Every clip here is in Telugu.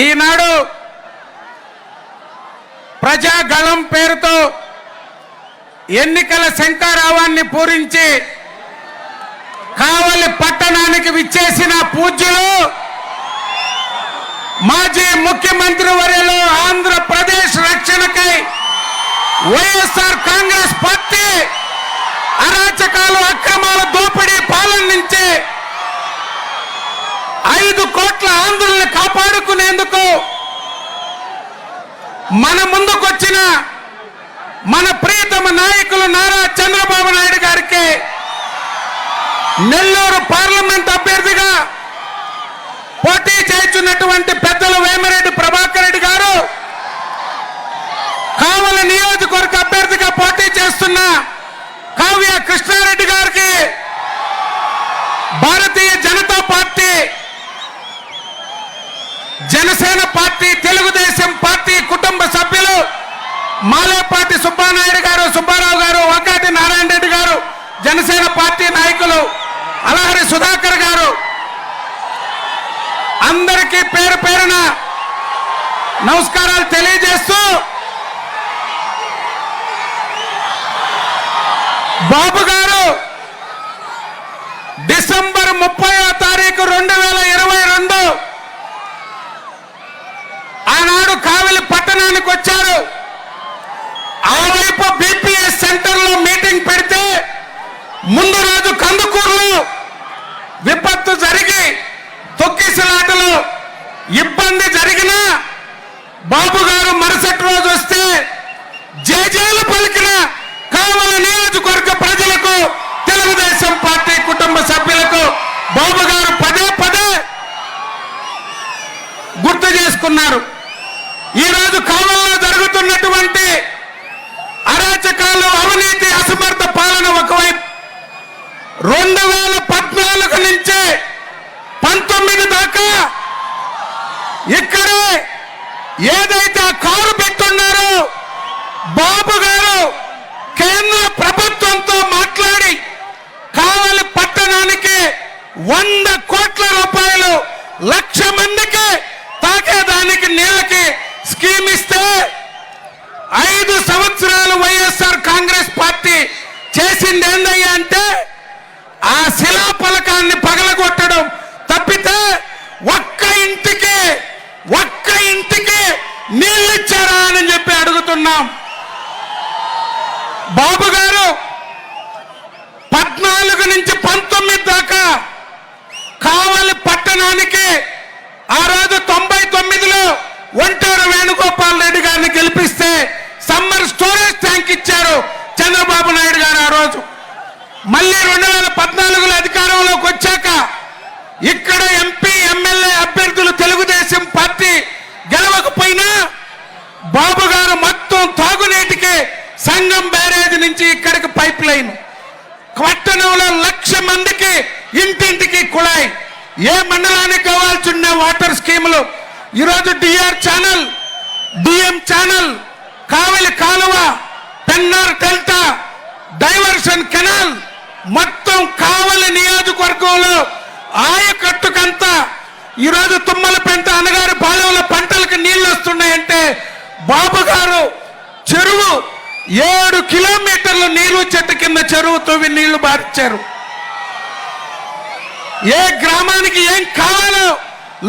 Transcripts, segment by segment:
ఈనాడు ప్రజాగళం పేరుతో ఎన్నికల శంకారావాన్ని పూరించి కావలి పట్టణానికి విచ్చేసిన పూజ్యులు మాజీ ముఖ్యమంత్రి వర్యలో ఆంధ్రప్రదేశ్ రక్షణకై వైఎస్ఆర్ కాంగ్రెస్ పార్టీ అరాచకాలు అక్రమాల దోపిడీ ఆందోళన ఆంధ్రుల్ని కాపాడుకునేందుకు మన ముందుకొచ్చిన మన ప్రియతమ నాయకులు నారా చంద్రబాబు నాయుడు గారికి నెల్లూరు పార్లమెంట్ అభ్యర్థిగా పోటీ చేస్తున్నటువంటి పెద్దలు వేమరెడ్డి ప్రభాకర్ రెడ్డి గారు కావల నియోజకవర్గ అభ్యర్థిగా పోటీ చేస్తున్న కావ్య కృష్ణారెడ్డి గారికి Bharatiya Janata party Janasena party Telugu Desam party కుటుంబ సభ్యులు మాలేపాటి సుబ్బానాయుడు గారు సుబ్బారావు గారు వంకాటి నారాయణ రెడ్డి గారు జనసేన పార్టీ నాయకులు అలహరి సుధాకర్ గారు. అందరికీ పేరు పేరున నమస్కారాలు తెలియజేస్తూ బాబు గారు డిసెంబర్ ముప్పై తారీఖు రెండు వేల ఇరవై రెండు ఆనాడు కావలి పట్టణానికి వచ్చారు ఆ వైపు బీపీఎస్ సెంటర్లో మీటింగ్ పెడితే ముందు రోజు కందుకూరులో విపత్తు జరిగి తొక్కిసలాటలో ఇబ్బంది జరిగినా బాబు గారు మరుసటి రోజు వస్తే జేజేలు పలికిన కావలి నియోజకవర్గ ప్రజలకు తెలుగుదేశం పార్టీ కుటుంబ సభ్యులకు బాబు గారు పదే పదే గుర్తు చేసుకున్నారు. ఈరోజు కావల్లో జరుగుతున్నటువంటి అరాచకాలు అవినీతి అసమర్థ పాలన ఒకవైపు రెండు వేల పద్నాలుగు నుంచి పంతొమ్మిది దాకా ఇక్కడే ఏదైతే ఆ కారు పెట్టున్నారో బాబు గారు కేంద్ర ప్రభుత్వంతో మాట్లాడి కావలి పట్టణానికి వంద కోట్ల రూపాయలు లక్ష మందికి తాకేదానికి నీళ్ళకి స్కీమ్ ఇస్తే ఐదు సంవత్సరాలు వైఎస్ఆర్ కాంగ్రెస్ పార్టీ చేసింది ఏందయ్యా అంటే ఆ శిలా పలకాన్ని పగలగొట్టడం తప్పితే ఒక్క ఇంటికి ఒక్క ఇంటికి నీళ్ళు ఇచ్చారా అని చెప్పి అడుగుతున్నాం. బాబు గారు పద్నాలుగు నుంచి పంతొమ్మిది దాకా కావలి పట్టణానికి ఆ రోజు తొంభై తొమ్మిదిలో ఒంటూరు వేణుగోపాల్ రెడ్డి గారిని గెలిపిస్తే సమ్మర్ స్టోరేజ్ ట్యాంక్ ఇచ్చారు చంద్రబాబు నాయుడు గారు ఆ రోజు. మళ్ళీ రెండు వేల పద్నాలుగులో అధికారంలోకి వచ్చాక ఇక్కడ ఎంపీ ఎమ్మెల్యే అభ్యర్థులు తెలుగుదేశం పార్టీ గెలవకపోయినా బాబు గారు మొత్తం తాగునీటికి సంఘం బ్యారేజ్ నుంచి ఇక్కడికి పైప్ లైన్. పట్టణంలో లక్ష మందికి ఇంటింటికి కుళాయి. ఏ మండలానికి కావాల్సిన వాటర్ స్కీములు? ఈరోజు D R channel D M channel Kavali కాలువ పెన్నార్ డెల్టా డైవర్షన్ కెనాల్ మొత్తం కావలి నియోజకవర్గంలో ఆయకట్టుకంతా ఈరోజు తుమ్మలపెంట అనగారి పాలెంలో పంటలకు నీళ్ళు వస్తున్నాయంటే బాబు గారు చెరువు ఏడు కిలోమీటర్లు నీరు చెట్టు కింద చెరువు తవ్వి నీళ్ళు బారిచ్చారు. ఏ గ్రామానికి ఏం కావాలో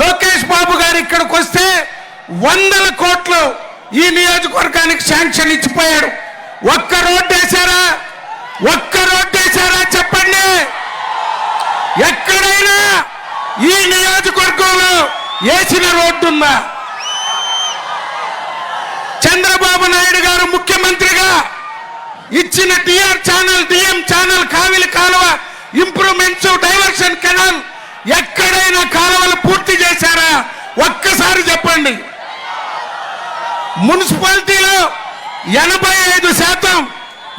లోకేష్ బాబు గారు ఇక్కడికి వస్తే వందల కోట్లు ఈ నియోజకవర్గానికి శాంక్షన్ ఇచ్చిపోయాడు ఒక్క రోడ్డు వేశారా? ఒక్క రోడ్డు వేశారా చెప్పండి? ఎక్కడైనా ఈ నియోజకవర్గంలో వేసిన రోడ్డు ఉందా చంద్రబాబు నాయుడు గారు ముఖ్యమంత్రిగా ఇచ్చిన టిఆర్ ఛానల్ డిఎం ఛానల్ కావిలి కాలువ ఇంప్రూవ్మెంట్స్ డైవర్షన్ కెనాల్ ఎక్కడైనా కాలువలు పూర్తి చేశారా? ఒక్కసారి చెప్పండి. మున్సిపాలిటీలో ఎనభై ఐదు శాతం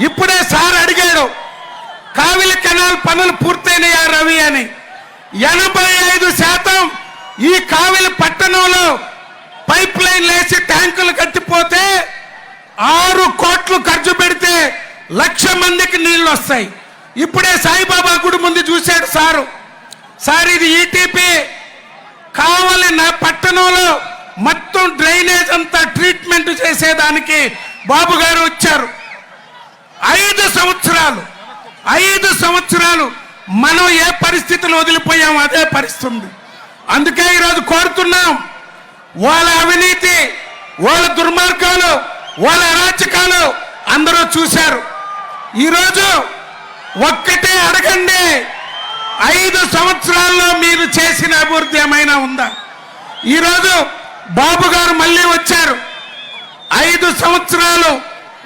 ఇప్పుడే సార్ అడిగాడు కావిలి కెనాల్ పనులు పూర్తయినాయా రవి అని. ఎనభై ఐదు శాతం ఈ కావిలి పట్టణంలో పైప్ లైన్ వేసి ట్యాంకులు కట్టిపోతే ఆరు కోట్లు ఖర్చు పెడితే లక్ష మందికి నీళ్ళు వస్తాయి. ఇప్పుడే సాయిబాబా గుడి ముందు చూశాడు సారు. సార్ ఇది ఈటీపీ కావాలి నా పట్టణంలో మొత్తం డ్రైనేజ్ అంతా ట్రీట్మెంట్ చేసేదానికి బాబు గారు వచ్చారు. ఐదు సంవత్సరాలు ఐదు సంవత్సరాలు మనం ఏ పరిస్థితులు వదిలిపోయాం అదే పరిస్థితి ఉంది అందుకే ఈరోజు కోరుతున్నాం వాళ్ళ అవినీతి వాళ్ళ దుర్మార్గాలు వాళ్ళ అరాచకాలు అందరూ చూశారు. ఈరోజు ఒక్కటే అడగండి ఐదు సంవత్సరాల్లో మీరు చేసిన అభివృద్ధి ఏమైనా ఉందా? ఈరోజు బాబు గారు మళ్ళీ వచ్చారు. ఐదు సంవత్సరాలు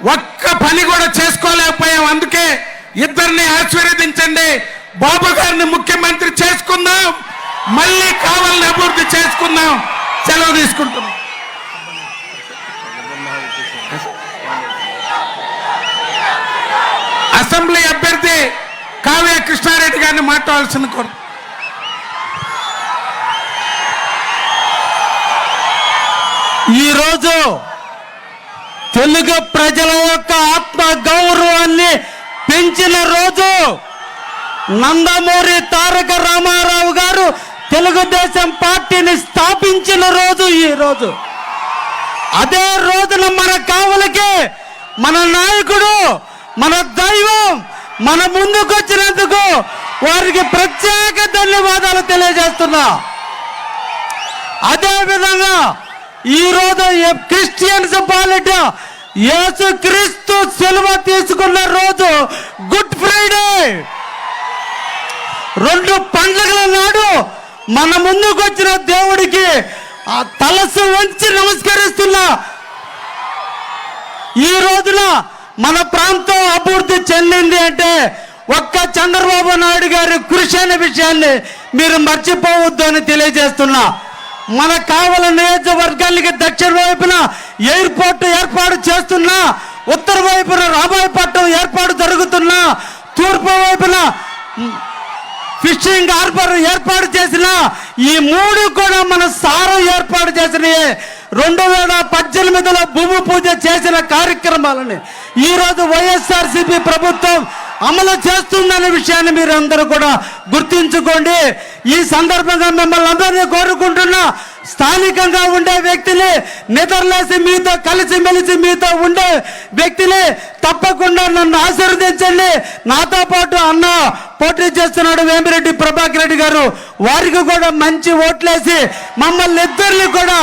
ఒక్క పని కూడా చేసుకోలేకపోయాం. అందుకే ఇద్దరిని ఆశీర్వదించండి. బాబు గారిని ముఖ్యమంత్రి చేసుకుందాం మళ్ళీ కావాలని అభివృద్ధి చేసుకుందాం. సెలవు తీసుకుంటున్నాం. అసెంబ్లీ అభ్యర్థి కావ్య కృష్ణారెడ్డి గారిని మాట్లాడాల్సిన కోరు. ఈరోజు తెలుగు ప్రజల యొక్క ఆత్మ గౌరవాన్ని పెంచిన రోజు నందమూరి తారక రామారావు గారు తెలుగుదేశం పార్టీని స్థాపించిన రోజు ఈ రోజు. అదే రోజున మన కావలికి మన నాయకుడు మన దైవం మన ముందుకు వచ్చినందుకు వారికి ప్రత్యేక ధన్యవాదాలు తెలియజేస్తున్నా. అదే విధంగా ఈ రోజు క్రిస్టియన్స్ పాలిట యేసు క్రీస్తు సెలవు తీసుకున్న రోజు గుడ్ ఫ్రైడే. రెండు పండుగల నాడు మన ముందుకు వచ్చిన దేవుడికి ఆ తలసు వంచి నమస్కరిస్తున్నా ఈ రోజున మన ప్రాంతం అభివృద్ధి చెందింది అంటే ఒక్క చంద్రబాబు నాయుడు గారి కృషి అనే విషయాన్ని మీరు మర్చిపోవద్దు అని తెలియజేస్తున్నా. మన కావల నియోజకవర్గానికి దక్షిణ వైపున ఎయిర్పోర్ట్ ఏర్పాటు చేస్తున్నా ఉత్తర వైపున రామాయపట్నం ఏర్పాటు జరుగుతున్నా తూర్పు వైపున ఫిషింగ్ హార్బర్ ఏర్పాటు చేసిన ఈ మూడు కూడా మన సారం ఏర్పాటు చేసిన రెండు వేల పద్దెనిమిదిలో భూమి పూజ చేసిన కార్యక్రమాలని ఈరోజు వైఎస్ఆర్సీపీ ప్రభుత్వం అమలు చేస్తుందనే విషయాన్ని మీరు అందరూ కూడా గుర్తించుకోండి. ఈ సందర్భంగా మిమ్మల్ని అందరినీ కోరుకుంటున్నా స్థానికంగా ఉండే వ్యక్తిని నిద్రలేసి మీతో కలిసి మెలిసి మీతో ఉండే వ్యక్తిని తప్పకుండా నన్ను ఆశీర్వదించండి. నాతో పాటు అన్న పోటీ చేస్తున్నాడు వేమిరెడ్డి ప్రభాకర్ రెడ్డి గారు. వారికి కూడా మంచి ఓట్లేసి మమ్మల్ని ఇద్దరిని కూడా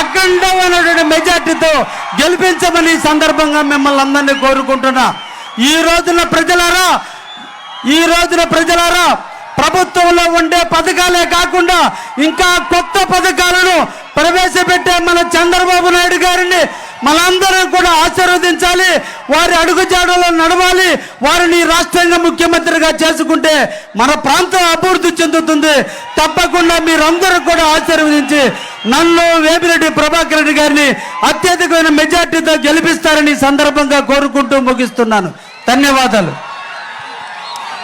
అఖండమైనటువంటి మెజార్టీతో గెలిపించమని సందర్భంగా మిమ్మల్ని అందరినీ కోరుకుంటున్నా. ఈ రోజున ప్రజలారా ఈ రోజున ప్రజలారా ప్రభుత్వంలో ఉండే పథకాలే కాకుండా ఇంకా కొత్త పథకాలను ప్రవేశపెట్టే మన చంద్రబాబు నాయుడు గారిని మనందరం కూడా ఆశీర్వదించాలి. వారి అడుగుజాడలో నడవాలి. వారిని రాష్ట్రంగా ముఖ్యమంత్రిగా చేసుకుంటే మన ప్రాంతం అభివృద్ధి చెందుతుంది. తప్పకుండా మీరందరూ కూడా ఆశీర్వదించి నన్ను వేమిరెడ్డి ప్రభాకర్ రెడ్డి గారిని అత్యధికమైన మెజార్టీతో గెలిపిస్తారని సందర్భంగా కోరుకుంటూ ముగిస్తున్నాను. ధన్యవాదాలు.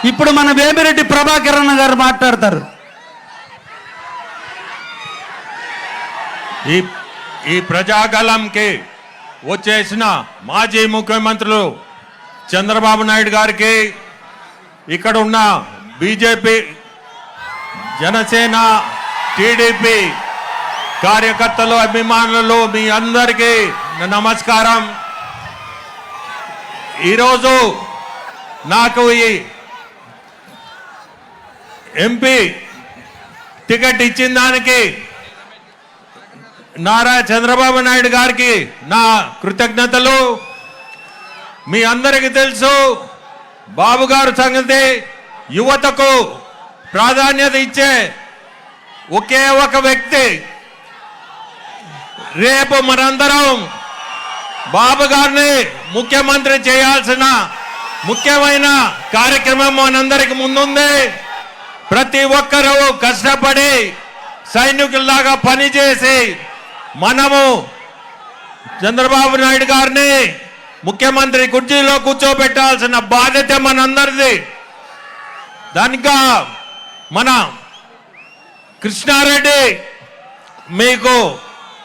ఇప్పుడు మన వేమిరెడ్డి ప్రభాకర్ అన్న గారు మాట్లాడతారు. ఈ ఈ ప్రజాగలంకి వచ్చేసిన మాజీ ముఖ్యమంత్రులు చంద్రబాబు నాయుడు గారికి ఇక్కడ ఉన్న బీజేపీ జనసేన టీడీపీ కార్యకర్తలు అభిమానులు మీ అందరికీ నమస్కారం. ఈరోజు నాకు ఈ ఎంపీ టికెట్ ఇచ్చిన దానికి నారా చంద్రబాబు నాయుడు గారికి నా కృతజ్ఞతలు. మీ అందరికీ తెలుసు బాబు గారు సంగతి యువతకు ప్రాధాన్యత ఇచ్చే ఒకే ఒక వ్యక్తి. రేపు మనందరం బాబు గారిని ముఖ్యమంత్రి చేయాల్సిన ముఖ్యమైన కార్యక్రమం మనందరికి ముందుంది. ప్రతి ఒక్కరూ కష్టపడి సైనికుల్లాగా పనిచేసి మనము చంద్రబాబు నాయుడు గారిని ముఖ్యమంత్రి కుర్చీలో కూర్చోబెట్టాల్సిన బాధ్యత మనందరిది. దానిక మన కృష్ణారెడ్డి మీకు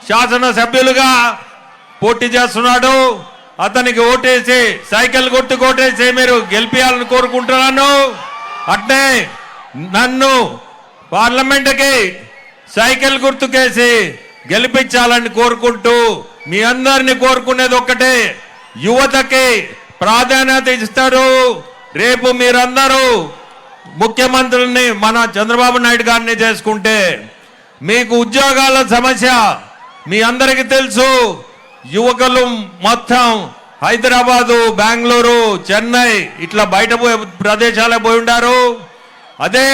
శాసనసభ్యులుగా పోటీ చేస్తున్నాడు. అతనికి ఓటేసి సైకిల్ కొట్టు కొట్టేసి మీరు గెలిపించాలని కోరుకుంటున్నాను. అట్నే నన్ను పార్లమెంట్కి సైకిల్ గుర్తుకేసి గెలిపించాలని కోరుకుంటూ మీ అందరిని కోరుకునేది ఒక్కటే యువతకి ప్రాధాన్యత ఇస్తారు. రేపు మీరందరూ ముఖ్యమంత్రుల్ని మన చంద్రబాబు నాయుడు గారిని చేసుకుంటే మీకు ఉద్యోగాల సమస్య మీ అందరికీ తెలుసు. యువకులు మొత్తం హైదరాబాదు బెంగళూరు చెన్నై ఇట్లా బయట పోయే ప్రదేశాలకు పోయి ఉండారు. అదే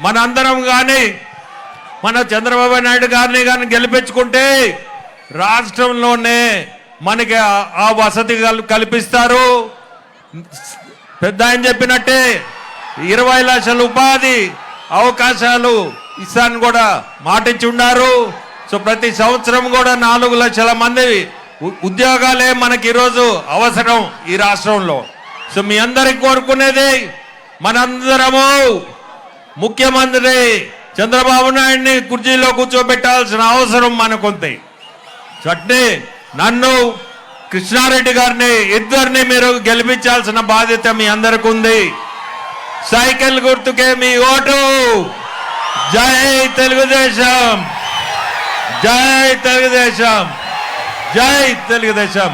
మనందరం కానీ మన చంద్రబాబు నాయుడు గారిని కానీ గెలిపించుకుంటే రాష్ట్రంలోనే మనకి ఆ- వసతి కల్- కల్పిస్తారు. పెద్ద ఆయన చెప్పినట్టే ఇరవై లక్షల ఉపాధి అవకాశాలు ఇస్తాను కూడా మాటించి ఉన్నారు సో ప్రతి సంవత్సరం కూడా నాలుగు లక్షల మంది ఉ- ఉద్యోగాలే మనకి ఈరోజు అవసరం ఈ రాష్ట్రంలో. సో మీ అందరికి కోరుకునేది మనందరము ముఖ్యమంత్రి చంద్రబాబు నాయుడిని కుర్చీలో కూర్చోబెట్టాల్సిన అవసరం మనకుంది. చట్నీ నన్ను కృష్ణారెడ్డి గారిని ఇద్దరిని మీరు గెలిపించాల్సిన బాధ్యత మీ అందరికి ఉంది సైకిల్ గుర్తుకే మీ ఓటు. జై తెలుగుదేశం. జై తెలుగుదేశం. జై తెలుగుదేశం.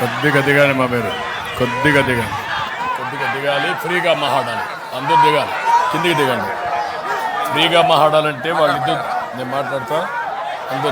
కొద్దిగా దిగాలి మా మీరు కొద్దిగా దిగాలి. కొద్దిగా దిగాలి ఫ్రీగా మహాడాలి అందరూ దిగాలి. కిందికి దిగండి. ఫ్రీగా మహాడాలంటే వాళ్ళిద్దరు నేను మాట్లాడతా.